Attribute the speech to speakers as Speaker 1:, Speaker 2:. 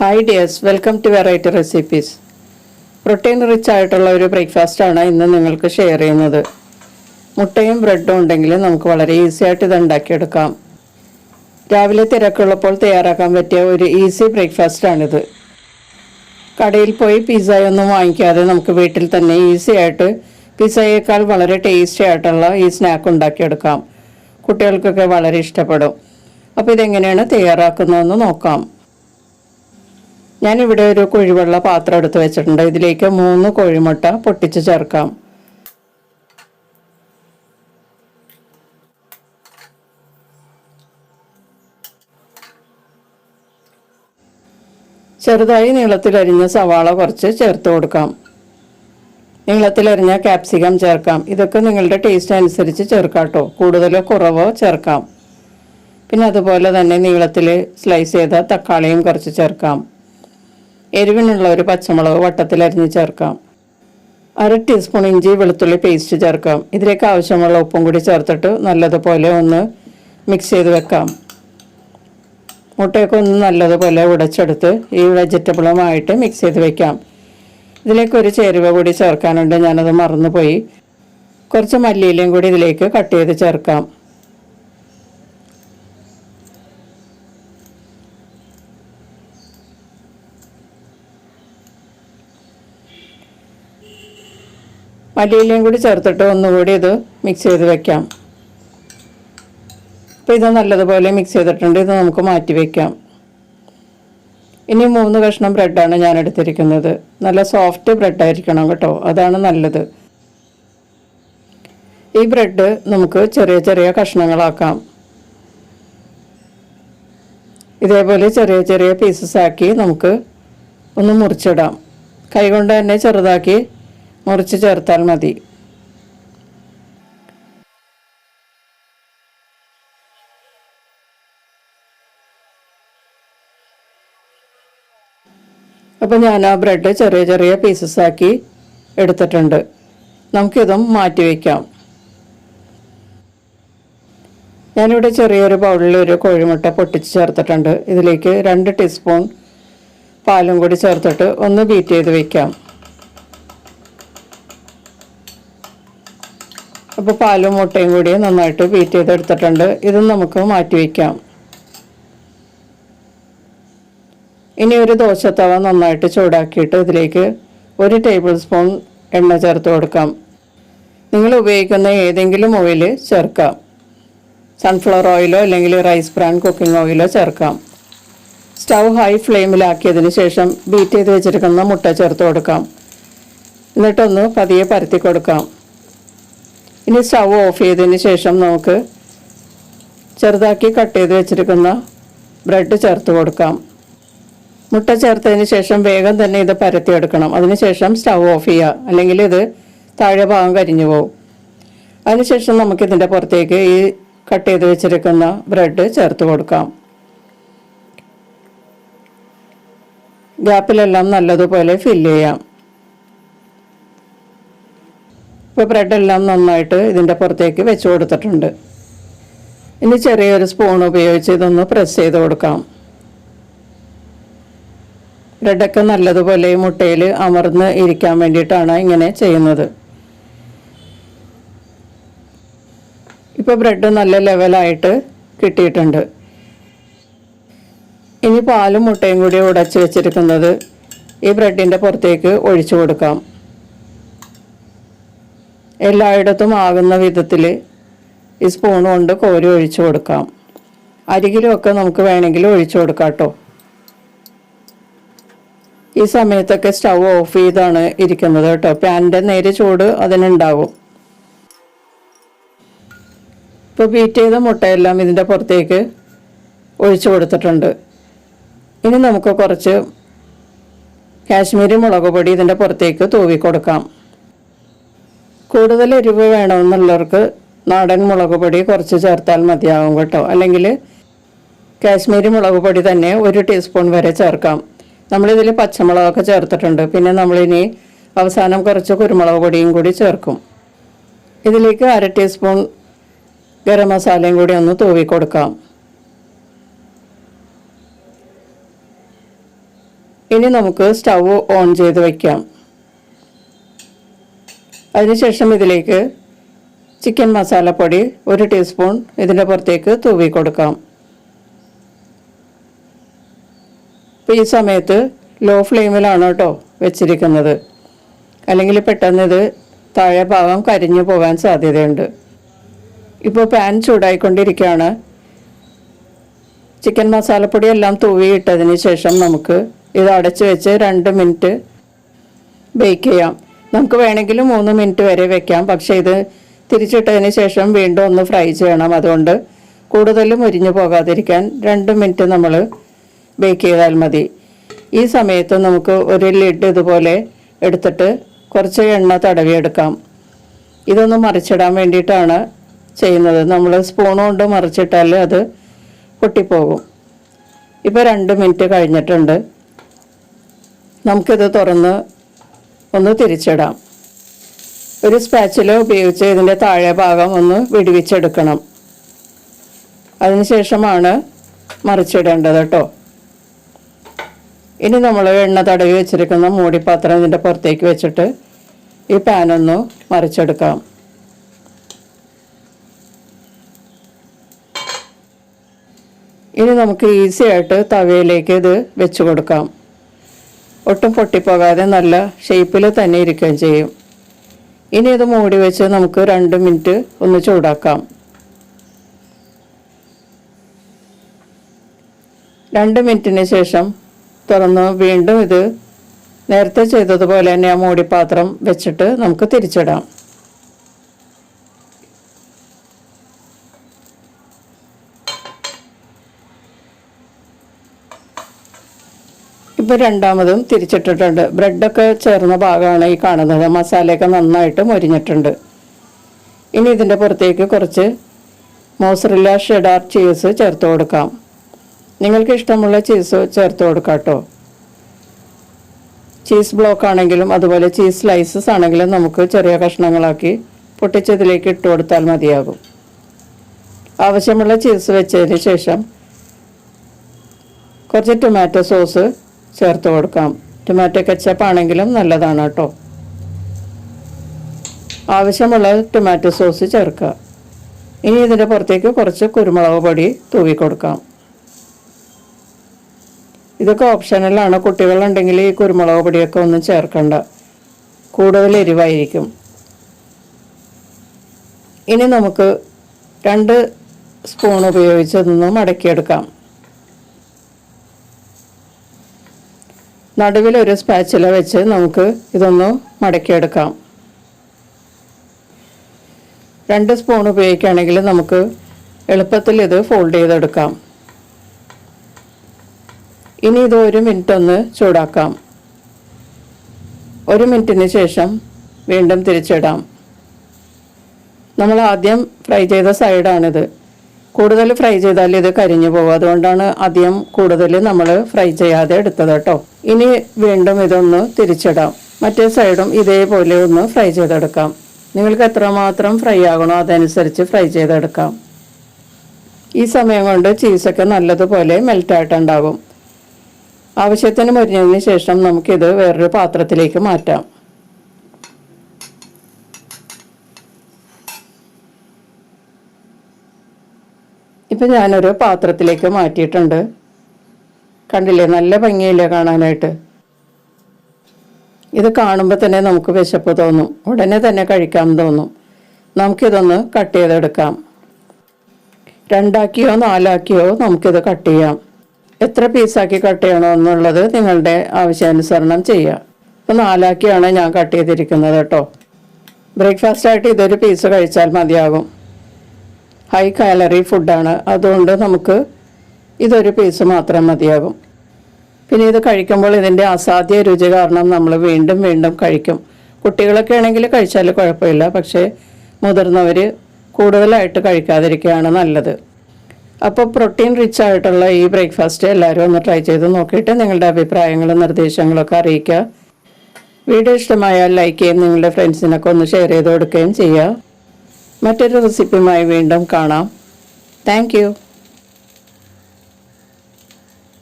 Speaker 1: Hi dears welcome to variety recipes protein rich ആയിട്ടുള്ള ഒരു ബ്രേക്ക്ഫാസ്റ്റാണ് ഇന്ന് നിങ്ങൾക്ക് ഷെയർ ചെയ്യുന്നത്. മുട്ടയും ബ്രെഡും ഉണ്ടെങ്കിൽ നമുക്ക് വളരെ ഈസി ആയിട്ട് ഇത് ഉണ്ടാക്കിയെടുക്കാം. രാവിലെ തിരക്കുള്ളപ്പോൾ തയ്യാറാക്കാൻ പറ്റിയ ഒരു ഈസി ബ്രേക്ക്ഫാസ്റ്റാണിത് കടയിൽ പോയി പിസ്സയൊന്നും വാങ്ങിക്കാതെ നമുക്ക് വീട്ടിൽ തന്നെ ഈസി ആയിട്ട് പിസ്സയേക്കാൾ വളരെ ടേസ്റ്റി ആയിട്ടുള്ള ഈ സ്നാക്ക് ഉണ്ടാക്കിയെടുക്കാം. കുട്ടികൾക്കൊക്കെ വളരെ ഇഷ്ടപ്പെടും. അപ്പോൾ ഇതെങ്ങനെയാണ് തയ്യാറാക്കുന്നതെന്ന് നോക്കാം. ഞാനിവിടെ ഒരു കുഴിവെള്ള പാത്രം എടുത്ത് വെച്ചിട്ടുണ്ട്. ഇതിലേക്ക് മൂന്ന് കോഴിമുട്ട പൊട്ടിച്ച് ചേർക്കാം. ചെറുതായി നീളത്തിലരിഞ്ഞ സവാള കുറച്ച് ചേർത്ത് കൊടുക്കാം. നീളത്തിലരിഞ്ഞ ക്യാപ്സിക്കം ചേർക്കാം. ഇതൊക്കെ നിങ്ങളുടെ ടേസ്റ്റ് അനുസരിച്ച് ചേർക്കാട്ടോ. കൂടുതലോ കുറവോ ചേർക്കാം. പിന്നെ അതുപോലെ തന്നെ നീളത്തിൽ സ്ലൈസ് ചെയ്ത തക്കാളിയും കുറച്ച് ചേർക്കാം. എരിവിനുള്ള ഒരു പച്ചമുളക് വട്ടത്തിലരിഞ്ഞ് ചേർക്കാം. അര ടീസ്പൂൺ ഇഞ്ചി വെളുത്തുള്ളി പേസ്റ്റ് ചേർക്കാം. ഇതിലേക്ക് ആവശ്യമുള്ള ഉപ്പും കൂടി ചേർത്തിട്ട് നല്ലതുപോലെ ഒന്ന് മിക്സ് ചെയ്ത് വെക്കാം. മുട്ടയൊക്കെ ഒന്ന് നല്ലതുപോലെ ഉടച്ചെടുത്ത് ഈ വെജിറ്റബിളുമായിട്ട് മിക്സ് ചെയ്ത് വെക്കാം. ഇതിലേക്ക് ഒരു ചേരുവ കൂടി ചേർക്കാനുണ്ട്. ഞാനത് മറന്നുപോയി. കുറച്ച് മല്ലിയിലയും കൂടി ഇതിലേക്ക് കട്ട് ചെയ്ത് ചേർക്കാം. മല്ലിയിലയും കൂടി ചേർത്തിട്ട് ഒന്നുകൂടി ഇത് മിക്സ് ചെയ്ത് വെക്കാം. അപ്പോൾ ഇത് നല്ലതുപോലെ മിക്സ് ചെയ്തിട്ടുണ്ട്. ഇത് നമുക്ക് മാറ്റി വയ്ക്കാം ഇനി മൂന്ന് കഷ്ണം ബ്രെഡാണ് ഞാൻ എടുത്തിരിക്കുന്നത്. നല്ല സോഫ്റ്റ് ബ്രെഡായിരിക്കണം കേട്ടോ. അതാണ് നല്ലത്. ഈ ബ്രെഡ് നമുക്ക് ചെറിയ ചെറിയ കഷ്ണങ്ങളാക്കാം. ഇതേപോലെ ചെറിയ ചെറിയ പീസസ് ആക്കി നമുക്ക് ഒന്ന് മുറിച്ചിടാം. കൈകൊണ്ട് തന്നെ ചെറുതാക്കി മുറിച്ച് ചേർത്താൽ മതി. അപ്പോൾ ഞാൻ ആ ബ്രെഡ് ചെറിയ ചെറിയ പീസസ് ആക്കി എടുത്തിട്ടുണ്ട്. നമുക്കിതും മാറ്റി വയ്ക്കാം ഞാനിവിടെ ചെറിയൊരു ബൗളിൽ ഒരു കോഴിമുട്ട പൊട്ടിച്ച് ചേർത്തിട്ടുണ്ട്. ഇതിലേക്ക് രണ്ട് ടീസ്പൂൺ പാലും കൂടി ചേർത്തിട്ട് ഒന്ന് ബീറ്റ് ചെയ്ത് വെക്കാം. അപ്പോൾ പാലും മുട്ടയും കൂടി നന്നായിട്ട് ബീറ്റ് ചെയ്തെടുത്തിട്ടുണ്ട്. ഇതും നമുക്ക് മാറ്റി വയ്ക്കാം ഇനി ഒരു ദോശത്തവ നന്നായിട്ട് ചൂടാക്കിയിട്ട് ഇതിലേക്ക് ഒരു ടേബിൾ സ്പൂൺ എണ്ണ ചേർത്ത് കൊടുക്കാം. നിങ്ങൾ ഉപയോഗിക്കുന്ന ഏതെങ്കിലും ഓയിൽ ചേർക്കാം. സൺഫ്ലവർ ഓയിലോ അല്ലെങ്കിൽ റൈസ് ബ്രാൻ കുക്കിംഗ് ഓയിലോ ചേർക്കാം. സ്റ്റൗ ഹൈ ഫ്ലെയിമിലാക്കിയതിന് ശേഷം ബീറ്റ് ചെയ്ത് വെച്ചിരിക്കുന്ന മുട്ട ചേർത്ത് കൊടുക്കാം. എന്നിട്ടൊന്ന് പതിയെ പരത്തി കൊടുക്കാം. ഇനി സ്റ്റവ് ഓഫ് ചെയ്തതിന് ശേഷം നമുക്ക് ചെറുതാക്കി കട്ട് ചെയ്ത് വെച്ചിരിക്കുന്ന ബ്രെഡ് ചേർത്ത് കൊടുക്കാം. മുട്ട ചേർത്തതിന് ശേഷം വേഗം തന്നെ ഇത് പരത്തിയെടുക്കണം അതിനുശേഷം സ്റ്റവ് ഓഫ് ചെയ്യുക. അല്ലെങ്കിൽ ഇത് താഴെ ഭാഗം കരിഞ്ഞു പോകും. അതിനുശേഷം നമുക്കിതിന്റെ പുറത്തേക്ക് ഈ കട്ട് ചെയ്ത് വെച്ചിരിക്കുന്ന ബ്രെഡ് ചേർത്ത് കൊടുക്കാം. ഗ്യാപ്പിലെല്ലാം നല്ലതുപോലെ ഫില്ല് ചെയ്യാം. ഇപ്പോൾ ബ്രെഡെല്ലാം നന്നായിട്ട് ഇതിന്റെ പുറത്തേക്ക് വെച്ച് കൊടുത്തിട്ടുണ്ട്. ഇനി ചെറിയൊരു സ്പൂൺ ഉപയോഗിച്ച് ഇതൊന്ന് പ്രസ് ചെയ്ത് കൊടുക്കാം. ബ്രെഡൊക്കെ നല്ലതുപോലെ മുട്ടയിൽ അമർന്ന് ഇരിക്കാൻ വേണ്ടിയിട്ടാണ് ഇങ്ങനെ ചെയ്യുന്നത്. ഇപ്പോൾ ബ്രെഡ് നല്ല ലെവലായിട്ട് കിട്ടിയിട്ടുണ്ട്. ഇനി പാലും മുട്ടയും കൂടി ഉടച്ച് വെച്ചിരിക്കുന്നത് ഈ ബ്രെഡിന്റെ പുറത്തേക്ക് ഒഴിച്ചു കൊടുക്കാം. എല്ലായിടത്തും ആകുന്ന വിധത്തിൽ ഈ സ്പൂൺ കൊണ്ട് കോരി ഒഴിച്ചു കൊടുക്കാം. അരികിലുമൊക്കെ നമുക്ക് വേണമെങ്കിൽ ഒഴിച്ചു കൊടുക്കാം കേട്ടോ. ഈ സമയത്തൊക്കെ സ്റ്റൗ ഓഫ് ചെയ്താണ് ഇരിക്കുന്നത് കേട്ടോ. പാനിന്റെ നേരെ ചൂട് അതിനുണ്ടാവും ഇപ്പോൾ ബീറ്റ് ചെയ്ത മുട്ടയെല്ലാം ഇതിന്റെ പുറത്തേക്ക് ഒഴിച്ചു കൊടുത്തിട്ടുണ്ട്. ഇനി നമുക്ക് കുറച്ച് കാശ്മീരി മുളക് പൊടി ഇതിന്റെ പുറത്തേക്ക് തൂവി കൊടുക്കാം കൂടുതൽ എരിവ് വേണമെന്നുള്ളവർക്ക് നാടൻ മുളക് പൊടി കുറച്ച് ചേർത്താൽ മതിയാവും കേട്ടോ. അല്ലെങ്കിൽ കാശ്മീരി മുളക് പൊടി തന്നെ ഒരു ടീസ്പൂൺ വരെ ചേർക്കാം. നമ്മളിതിൽ പച്ചമുളകൊക്കെ ചേർത്തിട്ടുണ്ട്. പിന്നെ നമ്മളിനി അവസാനം കുറച്ച് കുരുമുളക് പൊടിയും കൂടി ചേർക്കും. ഇതിലേക്ക് അര ടീസ്പൂൺ ഗരം മസാലയും കൂടി ഒന്ന് തൂവി കൊടുക്കാം. ഇനി നമുക്ക് സ്റ്റൗ ഓൺ ചെയ്ത് വയ്ക്കാം അതിനുശേഷം ഇതിലേക്ക് ചിക്കൻ മസാലപ്പൊടി ഒരു ടീസ്പൂൺ ഇതിന്റെ പുറത്തേക്ക് തൂവി കൊടുക്കാം. അപ്പോൾ ഈ സമയത്ത് ലോ ഫ്ലെയിമിലാണ് കേട്ടോ വെച്ചിരിക്കുന്നത്. അല്ലെങ്കിൽ പെട്ടെന്ന് ഇത് താഴെ ഭാഗം കരിഞ്ഞു പോകാൻ സാധ്യതയുണ്ട്. ഇപ്പോൾ പാൻ ചൂടായിക്കൊണ്ടിരിക്കുകയാണ്. ചിക്കൻ മസാലപ്പൊടി എല്ലാം തൂവിയിട്ടതിന് ശേഷം നമുക്ക് ഇത് അടച്ചു വെച്ച് രണ്ട് മിനിറ്റ് ബേക്ക് ചെയ്യാം. നമുക്ക് വേണമെങ്കിൽ മൂന്ന് മിനിറ്റ് വരെ വെക്കാം. പക്ഷേ ഇത് തിരിച്ചിട്ടതിന് ശേഷം വീണ്ടും ഒന്ന് ഫ്രൈ ചെയ്യണം. അതുകൊണ്ട് കൂടുതൽ മുരിഞ്ഞു പോകാതിരിക്കാൻ രണ്ട് മിനിറ്റ് നമ്മൾ ബേക്ക് ചെയ്താൽ മതി. ഈ സമയത്ത് നമുക്ക് ഒരു ലിഡ് ഇതുപോലെ എടുത്തിട്ട് കുറച്ച് എണ്ണ തടവിയെടുക്കാം. ഇതൊന്ന് മറിച്ചിടാൻ വേണ്ടിയിട്ടാണ് ചെയ്യുന്നത്. നമ്മൾ സ്പൂൺ കൊണ്ട് മറിച്ചിട്ടാൽ അത് പൊട്ടിപ്പോകും. ഇപ്പോൾ രണ്ട് മിനിറ്റ് കഴിഞ്ഞിട്ടുണ്ട്. നമുക്കിത് തുറന്ന് ഒന്ന് തിരിച്ചിടാം. ഒരു സ്പാച്ചില ഉപയോഗിച്ച് ഇതിന്റെ താഴെ ഭാഗം ഒന്ന് വിടുവിച്ചെടുക്കണം. അതിനുശേഷമാണ് മറിച്ചിടേണ്ടത് കേട്ടോ ഇനി നമ്മൾ എണ്ണ തടവി വെച്ചിരിക്കുന്ന മൂടിപ്പാത്രം ഇതിന്റെ പുറത്തേക്ക് വെച്ചിട്ട് ഈ പാനൊന്ന് മറിച്ചെടുക്കാം. ഇനി നമുക്ക് ഈസി ആയിട്ട് തവയിലേക്ക് ഇത് വെച്ച് കൊടുക്കാം. ഒട്ടും പൊട്ടിപ്പോകാതെ നല്ല ഷേപ്പിൽ തന്നെ ഇരിക്കുകയും ചെയ്യും. ഇനി ഇത് മൂടി വെച്ച് നമുക്ക് രണ്ട് മിനിറ്റ് ഒന്ന് ചൂടാക്കാം. രണ്ട് മിനിറ്റിന് ശേഷം തുറന്ന് വീണ്ടും ഇത് നേരത്തെ ചെയ്തതുപോലെ തന്നെ ആ മൂടിപ്പാത്രം വെച്ചിട്ട് നമുക്ക് തിരിച്ചിടാം. ഇപ്പോൾ രണ്ടാമതും തിരിച്ചിട്ടിട്ടുണ്ട്. ബ്രെഡൊക്കെ ചേർന്ന ഭാഗമാണ് ഈ കാണുന്നത്. മസാലയൊക്കെ നന്നായിട്ട് മൊരിഞ്ഞിട്ടുണ്ട്. ഇനി ഇതിന്റെ പുറത്തേക്ക് കുറച്ച് മോസറില്ല ഷെഡാർ ചീസ് ചേർത്ത് കൊടുക്കാം. നിങ്ങൾക്ക് ഇഷ്ടമുള്ള ചീസ് ചേർത്ത് കൊടുക്കാം കേട്ടോ. ചീസ് ബ്ലോക്ക് ആണെങ്കിലും അതുപോലെ ചീസ് സ്ലൈസസ് ആണെങ്കിലും നമുക്ക് ചെറിയ കഷ്ണങ്ങളാക്കി പൊട്ടിച്ചതിലേക്ക് ഇട്ട് കൊടുത്താൽ മതിയാകും. ആവശ്യമുള്ള ചീസ് വെച്ചതിന് ശേഷം കുറച്ച് ടൊമാറ്റോ സോസ് ചേർത്ത് കൊടുക്കാം. ടൊമാറ്റോ കെച്ചപ്പ് ആണെങ്കിലും നല്ലതാണ് കേട്ടോ. ആവശ്യമുള്ള ടൊമാറ്റോ സോസ് ചേർക്കുക. ഇനി ഇതിന്റെ പുറത്തേക്ക് കുറച്ച് കുരുമുളക് പൊടി തൂവി കൊടുക്കാം. ഇതൊക്കെ ഓപ്ഷനലാണ് കുട്ടികളുണ്ടെങ്കിൽ ഈ കുരുമുളക് പൊടിയൊക്കെ ഒന്നും ചേർക്കണ്ട. കൂടുതൽ എരിവായിരിക്കും. ഇനി നമുക്ക് രണ്ട് സ്പൂൺ ഉപയോഗിച്ച് ഇതൊന്ന് മടക്കിയെടുക്കാം ഒരു സ്പാച്ചില വെച്ച് നമുക്ക് ഇതൊന്ന് മടക്കിയെടുക്കാം. രണ്ട് സ്പൂൺ ഉപയോഗിക്കുകയാണെങ്കിൽ നമുക്ക് എളുപ്പത്തിൽ ഇത് ഫോൾഡ് ചെയ്തെടുക്കാം. ഇനി ഇത് ഒരു മിനിറ്റ് ഒന്ന് ചൂടാക്കാം. ഒരു മിനിറ്റിന് ശേഷം വീണ്ടും തിരിച്ചിടാം. നമ്മൾ ആദ്യം ഫ്രൈ ചെയ്ത സൈഡാണിത് കൂടുതൽ ഫ്രൈ ചെയ്താൽ ഇത് കരിഞ്ഞു പോകും. അതുകൊണ്ടാണ് ആദ്യം കൂടുതൽ നമ്മൾ ഫ്രൈ ചെയ്യാതെ എടുത്തത് കേട്ടോ. ഇനി വീണ്ടും ഇതൊന്ന് തിരിച്ചിടാം. മറ്റേ സൈഡും ഇതേപോലെ ഒന്ന് ഫ്രൈ ചെയ്തെടുക്കാം. നിങ്ങൾക്ക് എത്രമാത്രം ഫ്രൈ ആകണോ അതനുസരിച്ച് ഫ്രൈ ചെയ്തെടുക്കാം. ഈ സമയം കൊണ്ട് ചീസൊക്കെ നല്ലതുപോലെ മെൽറ്റായിട്ടുണ്ടാകും ആവശ്യത്തിന് മുരിഞ്ഞതിന് ശേഷം നമുക്കിത് വേറൊരു പാത്രത്തിലേക്ക് മാറ്റാം. ഇപ്പം ഞാനൊരു പാത്രത്തിലേക്ക് മാറ്റിയിട്ടുണ്ട്. കണ്ടില്ലേ? നല്ല ഭംഗിയില്ലേ കാണാനായിട്ട്. ഇത് കാണുമ്പോൾ തന്നെ നമുക്ക് വിശപ്പ് തോന്നും. ഉടനെ തന്നെ കഴിക്കാൻ തോന്നും. നമുക്കിതൊന്ന് കട്ട് ചെയ്തെടുക്കാം. രണ്ടാക്കിയോ നാലാക്കിയോ നമുക്കിത് കട്ട് ചെയ്യാം. എത്ര പീസാക്കി കട്ട് ചെയ്യണോ എന്നുള്ളത് നിങ്ങളുടെ ആവശ്യാനുസരണം ചെയ്യാം. ഇപ്പം നാലാക്കിയാണ് ഞാൻ കട്ട് ചെയ്തിരിക്കുന്നത് കേട്ടോ. ബ്രേക്ക്ഫാസ്റ്റ് ആയിട്ട് ഇതൊരു പീസ് കഴിച്ചാൽ മതിയാകും. ഹൈ കാലറി ഫുഡാണ്. അതുകൊണ്ട് നമുക്ക് ഇതൊരു പീസ് മാത്രം മതിയാകും. പിന്നെ ഇത് കഴിക്കുമ്പോൾ ഇതിന്റെ അസാധ്യ രുചി കാരണം നമ്മൾ വീണ്ടും വീണ്ടും കഴിക്കും. കുട്ടികളൊക്കെ ആണെങ്കിൽ കഴിച്ചാൽ കുഴപ്പമില്ല. പക്ഷേ മുതിർന്നവർ കൂടുതലായിട്ട് കഴിക്കാതിരിക്കുകയാണ് നല്ലത്. അപ്പോൾ പ്രോട്ടീൻ റിച്ച് ആയിട്ടുള്ള ഈ ബ്രേക്ക്ഫാസ്റ്റ് എല്ലാവരും ഒന്ന് ട്രൈ ചെയ്ത് നോക്കിയിട്ട് നിങ്ങളുടെ അഭിപ്രായങ്ങളും നിർദ്ദേശങ്ങളൊക്കെ അറിയിക്കുക. വീഡിയോ ഇഷ്ടമായാൽ ലൈക്ക് ചെയ്യും നിങ്ങളുടെ ഫ്രണ്ട്സിനൊക്കെ ഒന്ന് ഷെയർ ചെയ്ത് കൊടുക്കുകയും ചെയ്യുക. മറ്റൊരു റെസിപ്പിയുമായി വീണ്ടും കാണാം. താങ്ക്